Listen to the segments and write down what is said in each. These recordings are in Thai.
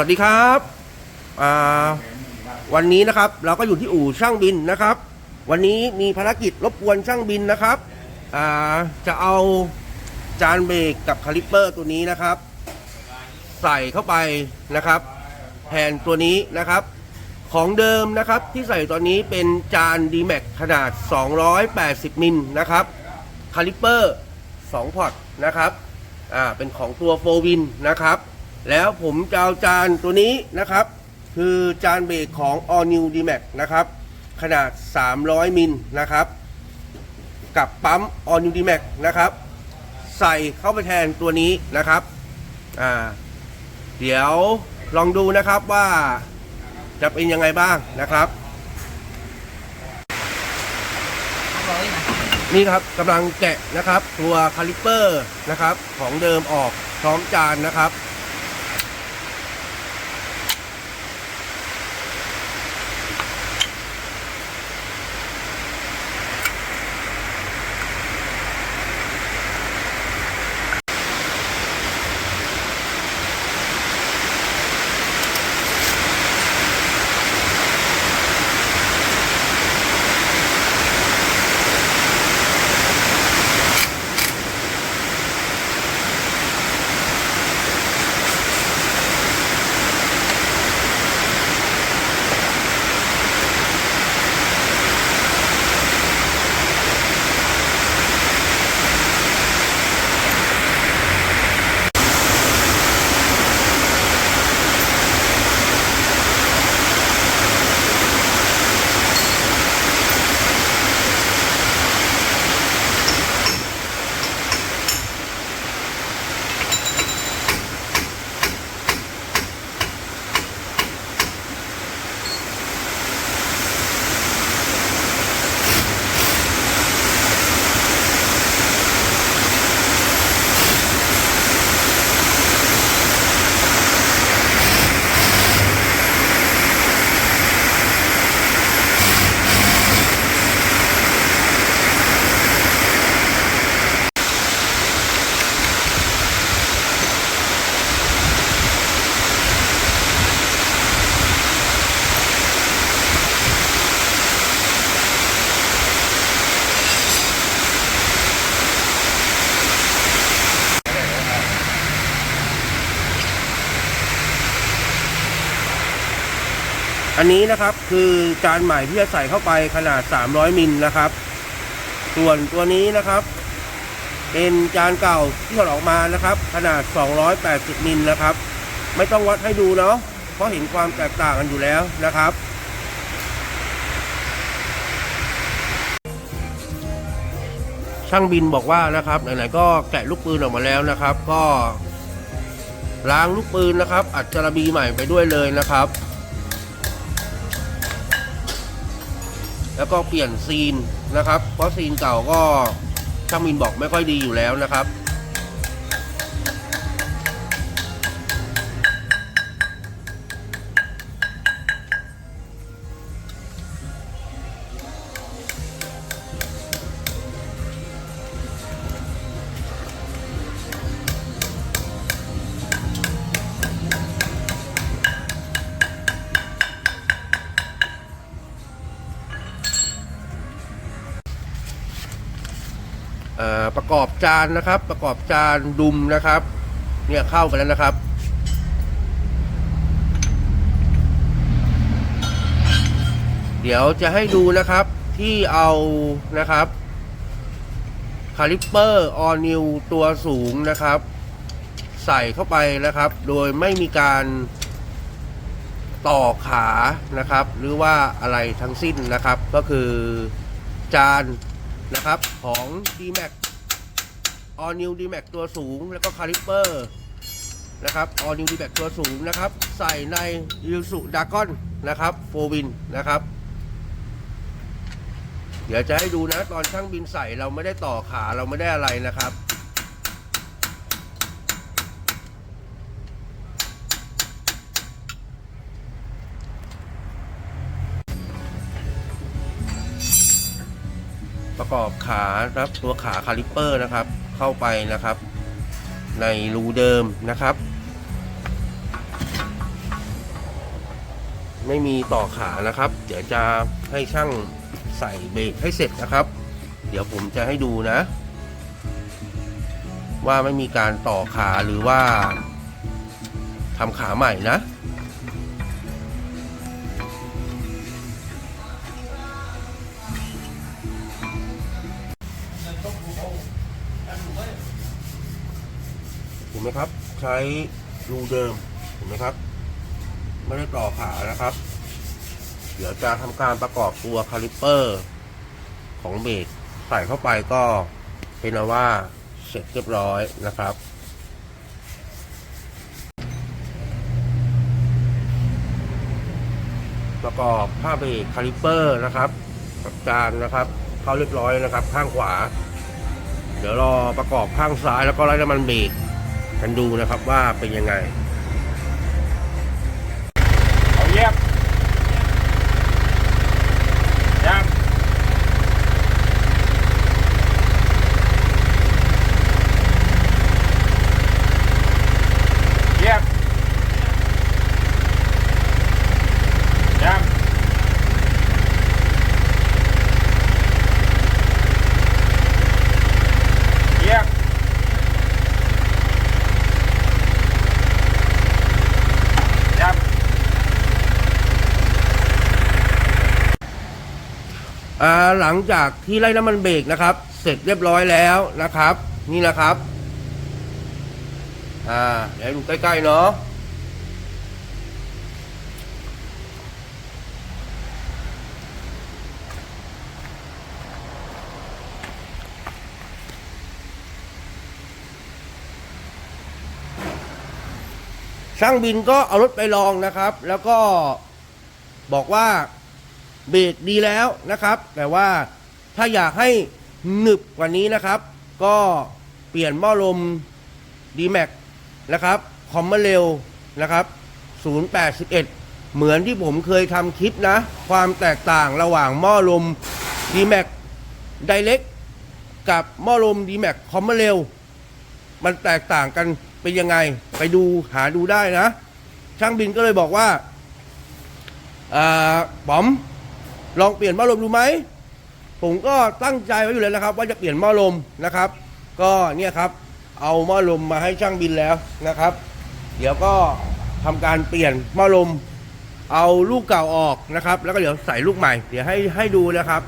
วัสดีครับอ่าวันนี้นะครับเราก็อยู่ที่อู่ช่างบินนะครับ วันนี้มีภารกิจรบกวนช่างบินนะครับอ่าจะเอาจานเบรกกับคาลิปเปอร์ตัวนี้นะครับ ใส่เข้าไปนะครับแทนตัวนี้นะครับ ของเดิมนะครับที่ใส่ตอนนี้เป็นจาน d m a x ขนาด 280 มิลนะครับคาลิปเปอร์ 2 พอร์ตนะครับอ่าเป็นของตัวโฟวินนะครับ แล้วผมจะเอาจานตัวนี้นะครับ คือจานเบรกของ All New d m a x นะครับ ขนาด 300 มิลนะครับ กับปั๊ม All New d m a x นะครับ ใส่เข้าไปแทนตัวนี้นะครับอ่าเดี๋ยวลองดูนะครับว่าจะเป็นยังไงบ้างนะครับ นี่ครับกำลังแกะนะครับ ตัวคาลิปเปอร์นะครับ ของเดิมออกพร้อมจานนะครับ อันนี้นะครับคือจานใหม่ที่จะใส่เข้าไปขนาด 300มิลนะครับ ส่วนตัวนี้นะครับ เป็นจานเก่าที่ถอดออกมานะครับ ขนาด 280มิลนะครับ ไม่ต้องวัดให้ดูเนาะเพราะเห็นความแตกต่างกันอยู่แล้วนะครับช่างบินบอกว่านะครับไหนๆก็แกะลูกปืนออกมาแล้วนะครับ ก็ล้างลูกปืนนะครับ อัดจระบีใหม่ไปด้วยเลยนะครับ แล้วก็เปลี่ยนซีนนะครับ เพราะซีนเก่าก็ช่างมินบอกไม่ค่อยดีอยู่แล้วนะครับ กอบจานนะครับ ประกอบจานดุมนะครับ เนี่ยเข้าไปแล้วนะครับ เดี๋ยวจะให้ดูนะครับที่เอานะครับคาลิปเปอร์ออนิวตัวสูงนะครับ ใส่เข้าไปนะครับ โดยไม่มีการต่อขานะครับ หรือว่าอะไรทั้งสิ้นนะครับ ก็คือจานนะครับของ D-Max All New D-Max ตัวสูง แล้วก็คาลิปเปอร์นะครับ All New D-Max ตัวสูงนะครับ ใส่ใน i l s u d a g o n นะครับโฟวินนะครับ เดี๋ยวจะให้ดูนะตอนช่างบินใส่เราไม่ได้ต่อขาเราไม่ได้อะไรนะครับประกอบขานะครับตัวขาคาลิปเปอร์นะครับ เข้าไปนะครับ ในรูเดิมนะครับ ไม่มีต่อขานะครับ เดี๋ยวจะให้ช่างใส่เบรกให้เสร็จนะครับ เดี๋ยวผมจะให้ดูนะ ว่าไม่มีการต่อขาหรือว่าทำขาใหม่นะ ไหมครับ ใช้รูเดิมเห็นไหมครับ ไม่ได้ต่อขานะครับ เดี๋ยวจะทำการประกอบตัวคาลิปเปอร์ของเบรกใส่เข้าไปก็เป็นเอาว่าเสร็จเรียบร้อยนะครับประกอบผ้าเบรกคาลิปเปอร์นะครับกับจานนะครับ เข้าเรียบร้อยนะครับ ข้างขวา เดี๋ยวรอประกอบข้างซ้ายแล้วก็ไล่น้ำมันเบรก กันดูนะครับว่าเป็นยังไง เอาเยียบยังเยียบยังเยียบ ยัง อ่า หลังจากที่ไล่น้ำมันเบรกนะครับ เสร็จเรียบร้อยแล้วนะครับ นี่นะครับ อ่าเดี๋ยวดูใกล้ๆเนาะช่างบินก็เอารถไปลองนะครับ แล้วก็บอกว่า เบรกดีแล้วนะครับ แต่ว่าถ้าอยากให้หนึบกว่านี้นะครับ ก็เปลี่ยนหม้อลม d m a x นะครับคอมมาเร็วนะครับ 081 เหมือนที่ผมเคยทำคลิปนะ ความแตกต่างระหว่างหม้อลม d m a x Direct กับหม้อลม d m a x คอมมาเร็ว มันแตกต่างกันเป็นยังไง ไปดูหาดูได้นะ ช่างบินก็เลยบอกว่าอ่าป๋อม ลองเปลี่ยนหม้อลมดูไหมผมก็ตั้งใจไว้อยู่แล้วนะครับ ว่าจะเปลี่ยนหม้อลมนะครับ ก็เนี่ยครับ เอาหม้อลมมาให้ช่างบินแล้วนะครับ เดี๋ยวก็ทำการเปลี่ยนหม้อลม เอาลูกเก่าออกนะครับ แล้วก็เดี๋ยวใส่ลูกใหม่ เดี๋ยวให้ให้ดูนะครับ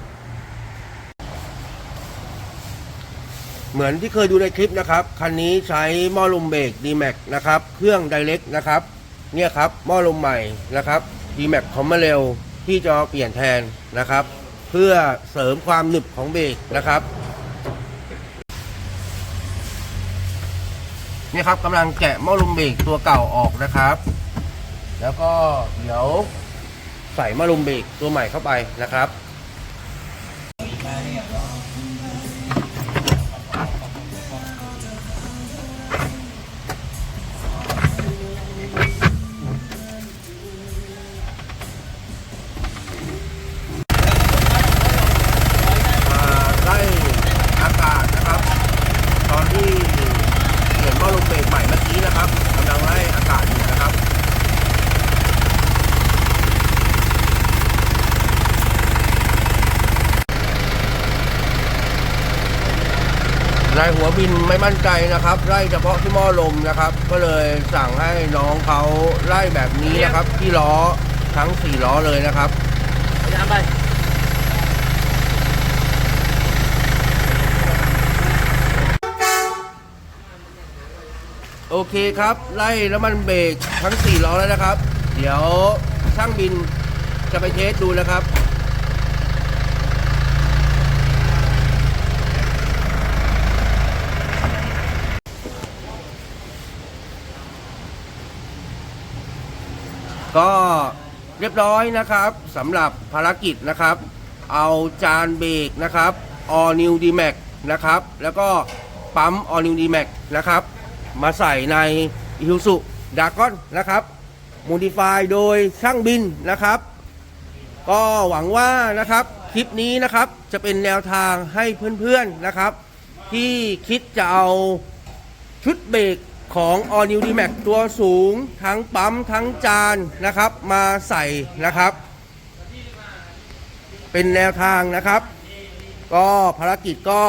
เหมือนที่เคยดูในคลิปนะครับคันนี้ใช้หม้อลมเบรก D-Max นะครับ เครื่อง Direct นะครับ เนี่ยครับหม้อลมใหม่นะครับ D-Max คอมมาเร็ว ที่จะเปลี่ยนแทนนะครับ เพื่อเสริมความหนึบของเบรกนะครับนี่ครับกำลังแกะหม้อลมเบรกตัวเก่าออกนะครับ แล้วก็เดี๋ยวใส่หม้อลมเบรกตัวใหม่เข้าไปนะครับ ไม่มั่นใจนะครับ ไล่เฉพาะที่หม้อลมนะครับ ก็เลยสั่งให้น้องเขาไล่แบบนี้นะครับ ที่ล้อทั้งสี่ล้อเลยนะครับพยายามไปโอเคครับ ไล่แล้วมันเบรกทั้ง 4 ล้อแล้วนะครับ เดี๋ยวช่างบินจะไปเทสดูนะครับ ก็เรียบร้อยนะครับสำหรับภารกิจนะครับ เอาจานเบรกนะครับ All New D Max นะครับ แล้วก็ปั๊ม All New D Max นะครับ มาใส่ใน i s u z u d a g o n นะครับ Modify โดยช่างบินนะครับ ก็หวังว่านะครับคลิปนี้นะครับจะเป็นแนวทางให้เพื่อนๆนะครับ ที่คิดจะเอาชุดเบรก ของ All New D-Max ตัวสูงทั้งปั๊มทั้งจานนะครับมาใส่นะครับ เป็นแนวทางนะครับ ก็ภารกิจก็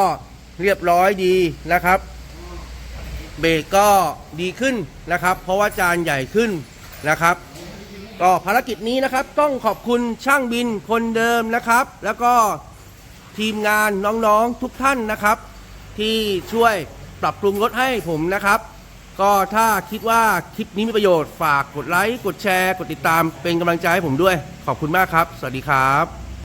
เรียบร้อยดีนะครับ เบรกก็ดีขึ้นนะครับ เพราะว่าจานใหญ่ขึ้นนะครับ ก็ภารกิจนี้นะครับต้องขอบคุณช่างบินคนเดิมนะครับ แล้วก็ทีมงานน้องๆทุกท่านนะครับ ที่ช่วยปรับปรุงรถให้ผมนะครับ ก็ถ้าคิดว่าคลิปนี้มีประโยชน์ฝากกดไลค์ กดแชร์ กดติดตามเป็นกำลังใจให้ผมด้วย ขอบคุณมากครับ สวัสดีครับ